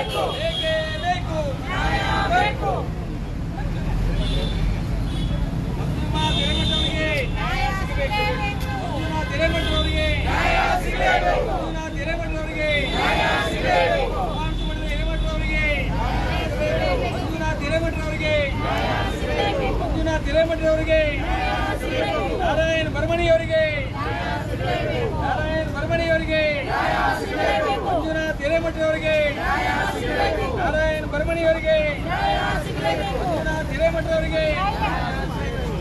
ಬೇಕೇ ನಾರಾಯಣ್ ಬರ್ಮಣಿಯವರಿಗೆ ಮಂಜುನಾಥ್ ಹಿರೇಮಠರವರಿಗೆ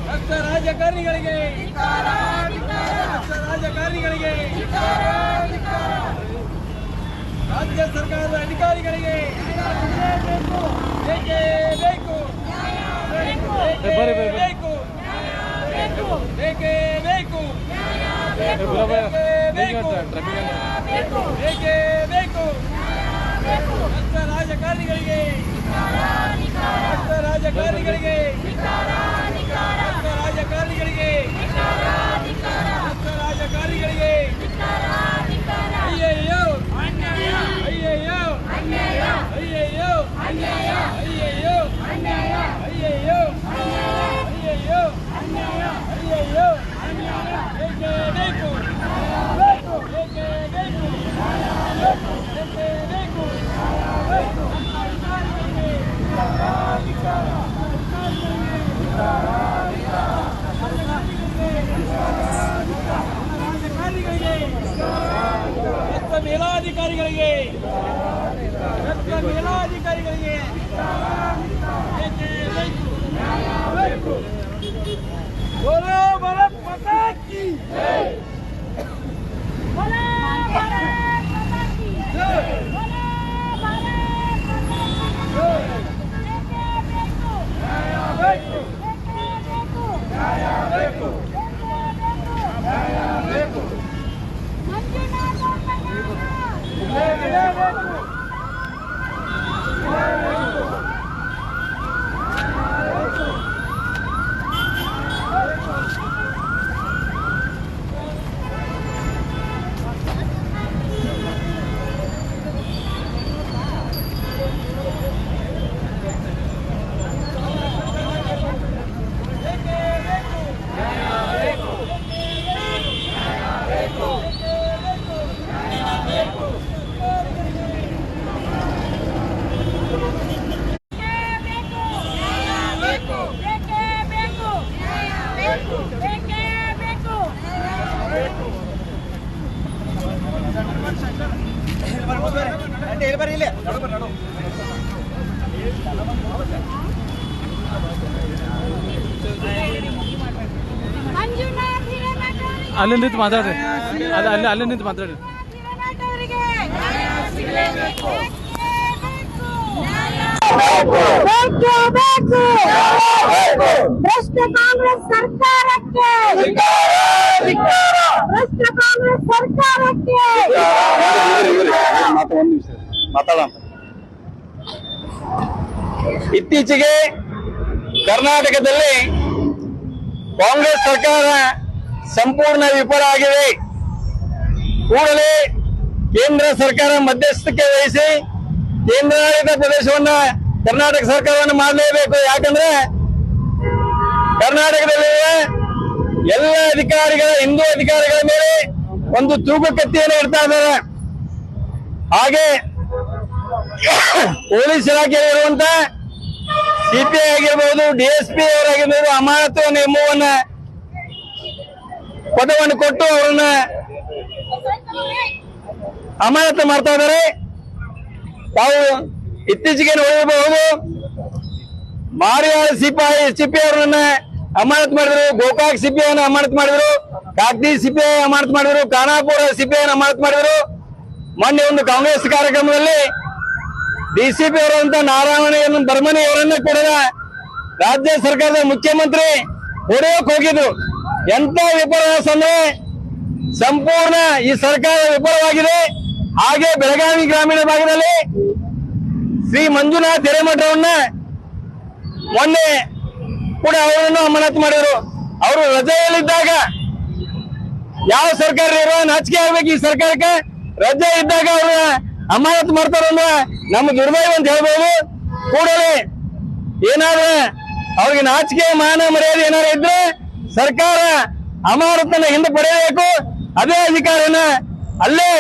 ಭಕ್ತ ರಾಜಕಾರಣಿಗಳಿಗೆ ಭಕ್ತ ರಾಜಕಾರಣಿಗಳಿಗೆ ರಾಜ್ಯ ಸರ್ಕಾರದ ಅಧಿಕಾರಿಗಳಿಗೆ ಬೇಕೇ ಬೇಕು ಬೇಕೇ ಬೇಕು ಬೇಕೇ ಬೇಕು ಬೇಕೇ ಬೇಕು ಭಕ್ತ ರಾಜಕಾರಣಿಗಳಿಗೆ. ರಾಜಕಾರಣಿಗಳಿಗೆ. ಮೇಲಾಧಿಕಾರಿಗಳಿಗೆ ರಕ್ತ ಮೇಲಾಧಿಕಾರಿಗಳಿಗೆ ಬೇಕೇ ಬೇಕು ಬೋಲೋ ಭಾರತ್ ಮಾತಾ ಕಿ ಮಂಜುನಾಥ್ ಹಿರೇಮಠ ಅವರಿಗೆ ಅಲ್ಲಿ ನಿಂತು ಮಾತಾಡ್ರಿ ಅಲ್ಲಿ ಅಲ್ಲಿ ಅಲ್ಲಿ ನಿಂತು ಮಾತಾಡ್ರಿ ಹಿರೇಮಠ ಅವರಿಗೆ ಬೇಕೇ ಬೇಕು ಭ್ರಷ್ಟ ಕಾಂಗ್ರೆಸ್ ಸರ್ಕಾರಕ್ಕೆ ಭ್ರಷ್ಟ ಕಾಂಗ್ರೆಸ್ ಸರ್ಕಾರಕ್ಕೆ ಇತ್ತೀಚೆಗೆ ಕರ್ನಾಟಕದಲ್ಲಿ ಕಾಂಗ್ರೆಸ್ ಸರ್ಕಾರ ಸಂಪೂರ್ಣ ವಿಫಲ ಆಗಿದೆ. ಕೂಡಲೇ ಕೇಂದ್ರ ಸರ್ಕಾರ ಮಧ್ಯಸ್ಥಿಕೆ ವಹಿಸಿ ಕೇಂದ್ರಾಡಳಿತ ಪ್ರದೇಶವನ್ನ ಕರ್ನಾಟಕ ಸರ್ಕಾರವನ್ನು ಮಾಡಲೇಬೇಕು. ಯಾಕಂದ್ರೆ ಕರ್ನಾಟಕದಲ್ಲಿರುವ ಎಲ್ಲ ಅಧಿಕಾರಿಗಳ, ಹಿಂದೂ ಅಧಿಕಾರಿಗಳ ಮೇಲೆ ಒಂದು ತೂಗು ಕತ್ತಿಯನ್ನು ಇಡ್ತಾ ಇದ್ದಾರೆ. ಹಾಗೆ ಪೊಲೀಸ್ ಇಲಾಖೆಯಲ್ಲಿರುವಂತ ಸಿಪಿಐ ಆಗಿರ್ಬೋದು ಡಿಎಸ್ಪಿ ಅವರಾಗಿರ್ಬೋದು, ಅಮಾನತು ನಿಯಮವನ್ನ ಪದವನ್ನು ಕೊಟ್ಟು ಅವರನ್ನ ಅಮಾನತು ಮಾಡ್ತಾ ಇದ್ದಾರೆ. ತಾವು ಇತ್ತೀಚೆಗೆ ಹೋಗಬಹುದು ಮಾರಿಯಾಳ ಸಿಪಾಯಿ ಸಿಪಿ ಅವರನ್ನ ಅಮಾನತ್ ಮಾಡಿದ್ರು, ಗೋಕಾಕ್ ಸಿಪಿಐನ ಅಮಾನತ್ ಮಾಡಿದ್ರು ಕಾಗ್ದಿ ಸಿಪಿಐ ಅಮಾನತ್ ಮಾಡಿದ್ರು, ಖಾನಾಪುರ ಸಿಪಿಐ ಅಮಾನತ್ ಮಾಡಿದ್ರು. ಮೊನ್ನೆ ಒಂದು ಕಾಂಗ್ರೆಸ್ ಕಾರ್ಯಕ್ರಮದಲ್ಲಿ ಡಿಸಿಪಿ ಅವರಂತ ನಾರಾಯಣ ಬರ್ಮನಿ ಅವರನ್ನ ಕೂಡ ರಾಜ್ಯ ಸರ್ಕಾರದ ಮುಖ್ಯಮಂತ್ರಿ ಹೊಡೆಯೋಕ್ ಹೋಗಿದ್ರು. ಎಂತ ವಿಪರ್ಯಾಸ ಅಂದ್ರೆ ಸಂಪೂರ್ಣ ಈ ಸರ್ಕಾರ ವಿಫಲವಾಗಿದೆ. ಹಾಗೆ ಬೆಳಗಾವಿ ಗ್ರಾಮೀಣ ಭಾಗದಲ್ಲಿ ಶ್ರೀ ಮಂಜುನಾಥ್ ಹಿರೇಮಠವನ್ನ ಮೊನ್ನೆ ಕೂಡ ಅವರನ್ನು ಅಮಾನತು ಮಾಡಿದ್ರು. ಅವರು ರಜೆಯಲ್ಲಿದ್ದಾಗ ಯಾವ ಸರ್ಕಾರ ಇರೋ ನಾಚಿಕೆ ಆಗ್ಬೇಕು ಈ ಸರ್ಕಾರಕ್ಕೆ. ರಜೆ ಇದ್ದಾಗ ಅವ್ರ ಅಮಾನತ್ ಮಾಡ್ತಾರ ನಮ್ಗೆ ನಮ್ಮ ದುರ್ದೈವ ಅಂತ ಹೇಳ್ಬೋದು. ಕೂಡಲೇ ಏನಾದ್ರೆ ಅವ್ರಿಗೆ ನಾಚಿಕೆ, ಮಾನ, ಮರ್ಯಾದೆ ಏನಾರ ಇದ್ರೆ ಸರ್ಕಾರ ಅಮಾನತನ್ನ ಹಿಂದೆ ಪಡೆಯಬೇಕು. ಅದೇ ಅಧಿಕಾರನ ಅಲ್ಲೇ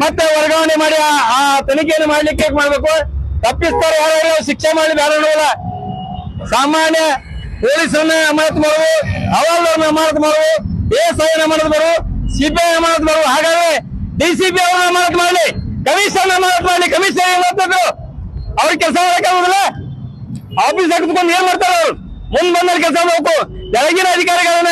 ಮತ್ತೆ ವರ್ಗಾವಣೆ ಮಾಡಿ ಆ- ತನಿಖೆಯನ್ನು ಮಾಡ್ಲಿಕ್ಕೆ ಮಾಡ್ಬೇಕು? ತಪ್ಪಿಸ್ತಾರೆ ಯಾರು ಶಿಕ್ಷೆ ಮಾಡಿ ಬೇಡ ಸಾಮಾನ್ಯ ಪೊಲೀಸರನ್ನ ಅಮಾನತ್ ಮಾಡುವು ಹವಾಲ್ದಾರನ್ನ ಅಮಾನತ್ ಮಾಡುವು ಎಸ್ ಐನ ಅಮಾನತ್ ಬರು ಸಿಬಿಐ ಅಮಾನತ್ ಬರು ಹಾಗಾದ್ರೆ ಡಿಸಿಪಿ ಅವ್ರನ್ನ ಅಮಾನತ್ ಮಾಡಲಿ. ಕಮಿಷನ್ ಮಾಡಿ ಕಮಿಷನ್ ಏನ್ ಮಾಡ್ತಿದ್ರು? ಅವ್ರ ಕೆಲಸ ಮಾಡಕ್ಕಾಗುದಿಲ್ಲ ಆಫೀಸ್ ಹಾಕಿದ್ಕೊಂಡು ಏನ್ ಮಾಡ್ತಾರೆ ಅವ್ರು? ಮುಂದ್ ಬಂದ ಕೆಲಸ ಮಾಡಬೇಕು. ಕೆಳಗಿನ ಅಧಿಕಾರಿಗಳನ್ನ,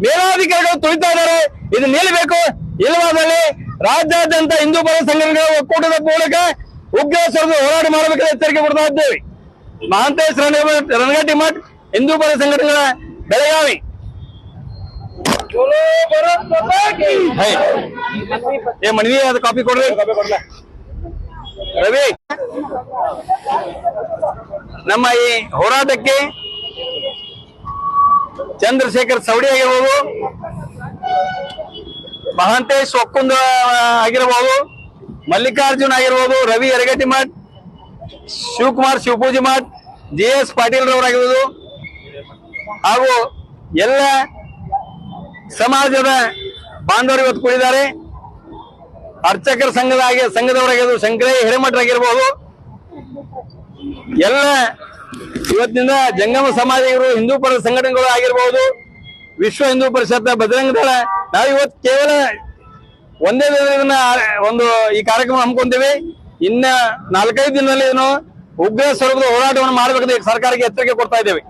ಮೇಲಾಧಿಕಾರಿಗಳು ತುಳಿತಾ ಇದಾರೆ ಇದು ನಿಲ್ಬೇಕು. ಇಲ್ಲವಾದಲ್ಲಿ ರಾಜ್ಯಾದ್ಯಂತ ಹಿಂದೂ ಪರ ಸಂಘಟನೆಗಳ ಒಕ್ಕೂಟದ ಮೂಲಕ ಉಗ್ರ ಸ್ವರೂಪ ಹೋರಾಟ ಮಾಡಬೇಕೆಂದು ಎಚ್ಚರಿಕೆ ಕೊಡ್ತಾ ಇದ್ದೇವೆ. ಮಹಾಂತೇಶ್ ರಣಗ- ರಣಗಟ್ಟಿ ಮಠ್ ಹಿಂದೂ ಪರ ಸಂಘಟನೆಗಳ ಬೆಳಗಾವಿ. ಏ, ಮನವಿ ಅದು ಕಾಪಿ ಕೊಡ್ರಿ. ರವಿ, ನಮ್ಮ ಈ ಹೋರಾಟಕ್ಕೆ ಚಂದ್ರಶೇಖರ್ ಸವಡಿ ಆಗಿರ್ಬೋದು, ಮಹಾಂತೇಶ್ ಒಕ್ಕುಂದ ಆಗಿರ್ಬೋದು, ಮಲ್ಲಿಕಾರ್ಜುನ್ ಆಗಿರ್ಬೋದು, ರವಿ ಯರಗಟ್ಟಿ ಮಠ್, ಶಿವಕುಮಾರ್ ಶಿವಪೂಜಿ ಮಠ್, ಜಿ ಎಸ್ ಪಾಟೀಲ್ ರವರಾಗಿರ್ಬೋದು ಹಾಗೂ ಎಲ್ಲ ಸಮಾಜದ ಬಾಂಧವರು ಇವತ್ತು ಕೂಡಿದ್ದಾರೆ. ಅರ್ಚಕರ ಸಂಘದ ಹಾಗೆ ಸಂಘದವರಾಗಿರ್ಬೋದು ಶಂಕರಯ್ಯ ಹಿರೇಮಠರಾಗಿರ್ಬೋದು. ಎಲ್ಲ ಇವತ್ತಿನಿಂದ ಜಂಗಮ ಸಮಾಜ ಇವರು ಹಿಂದೂ ಪರ ಸಂಘಟನೆಗಳು ಆಗಿರ್ಬೋದು, ವಿಶ್ವ ಹಿಂದೂ ಪರಿಷತ್, ಬಜರಂಗ ದಳ, ನಾವು ಇವತ್ತು ಕೇವಲ ಒಂದೇ ದಿನ ಒಂದು ಈ ಕಾರ್ಯಕ್ರಮ ಹಮ್ಮಿಕೊಂತೀವಿ. ಇನ್ನ ನಾಲ್ಕೈದು ದಿನದಲ್ಲಿ ಏನು ಉಗ್ರ ಸ್ವರೂಪದ ಹೋರಾಟವನ್ನು ಮಾಡಬೇಕಂತ ಸರ್ಕಾರಕ್ಕೆ ಎಚ್ಚರಿಕೆ ಕೊಡ್ತಾ ಇದ್ದೇವೆ.